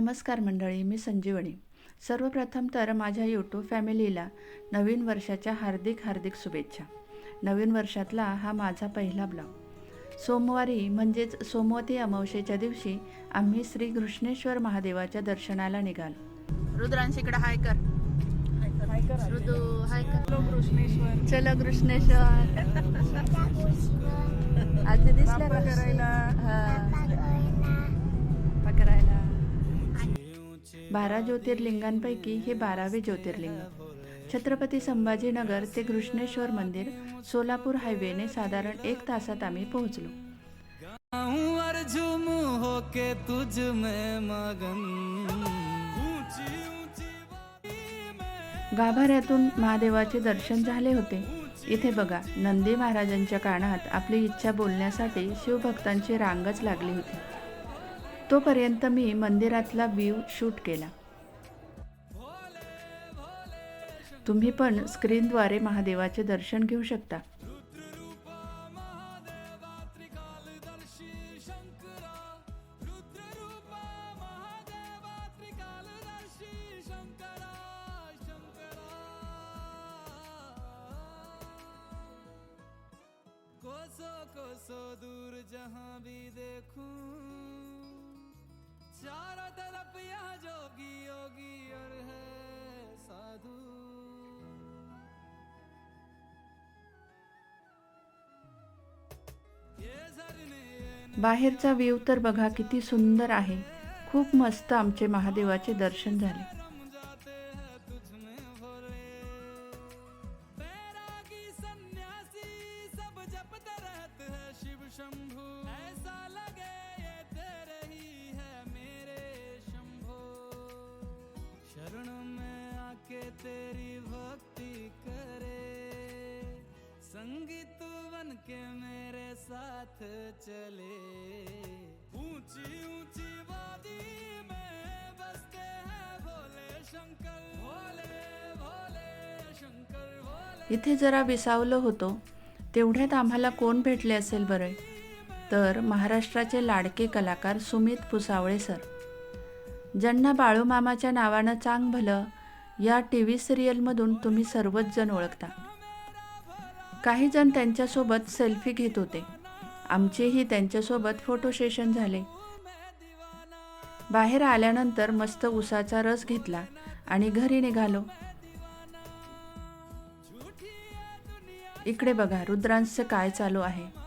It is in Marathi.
नमस्कार मंडळी मी संजीवनी. सर्वप्रथम तर माझ्या यूट्यूब फॅमिलीला नवीन वर्षाच्या हार्दिक हार्दिक शुभेच्छा. नवीन वर्षातला हा माझा पहिला ब्लॉग. सोमवारी म्हणजेच सोमवती अमावस्येच्या दिवशी आम्ही श्री घृष्णेश्वर महादेवाच्या दर्शनाला निघालो. रुद्रांशीकडे हाय कर. ऋतू हाय कर. चलो घृष्णेश्वर. आज दिसल्या का? करायला. हा. पकडायला बारा ज्योतिर्लिंगांपैकी हे बारावे ज्योतिर्लिंग. छत्रपती संभाजीनगर ते घृष्णेश्वर मंदिर सोलापूर हायवेने साधारण एक तासात आम्ही पोहोचलो. गाभाऱ्यातून महादेवाचे दर्शन झाले होते. इथे बघा नंदी महाराजांच्या कानात आपली इच्छा बोलण्यासाठी शिवभक्तांची रांगच लागली होती. तोपर्यंत मी मंदिरातला व्ह्यू शूट केला. तुम्ही पण स्क्रीनद्वारे महादेवाचे दर्शन घेऊ शकता. कोसो कोसो दूर जहां भी देखूं। चारों तरफ यहाँ जोगी योगी और है साधु। बाहेरचा व्ह्यू तर बघा किती सुंदर आहे. खूप मस्त आमचे महादेवाचे दर्शन झाले. नम जाते हैं संगीत बन के मेरे साथ चले। ऊंची ऊंची वादी में बसते हैं भोले शंकर भोले भोले शंकर भोले इथे जरा विसावलं होतो. तेवढ्यात आम्हाला कोण भेटले असेल बरं? तर महाराष्ट्राचे लाडके कलाकार सुमित पुसावळे सर. ज्यांना बाळूमामाच्या नावानं चांग भलं या टी व्ही सिरियलमधून तुम्ही सर्वच जण ओळखता. काही जण त्यांच्यासोबत सेल्फी घेत होते. आमचेही त्यांच्यासोबत फोटो सेशन झाले. बाहेर आल्यानंतर मस्त उसाचा रस घेतला आणि घरी निघालो. इकडे बघा रुद्रांचं काय चालू आहे?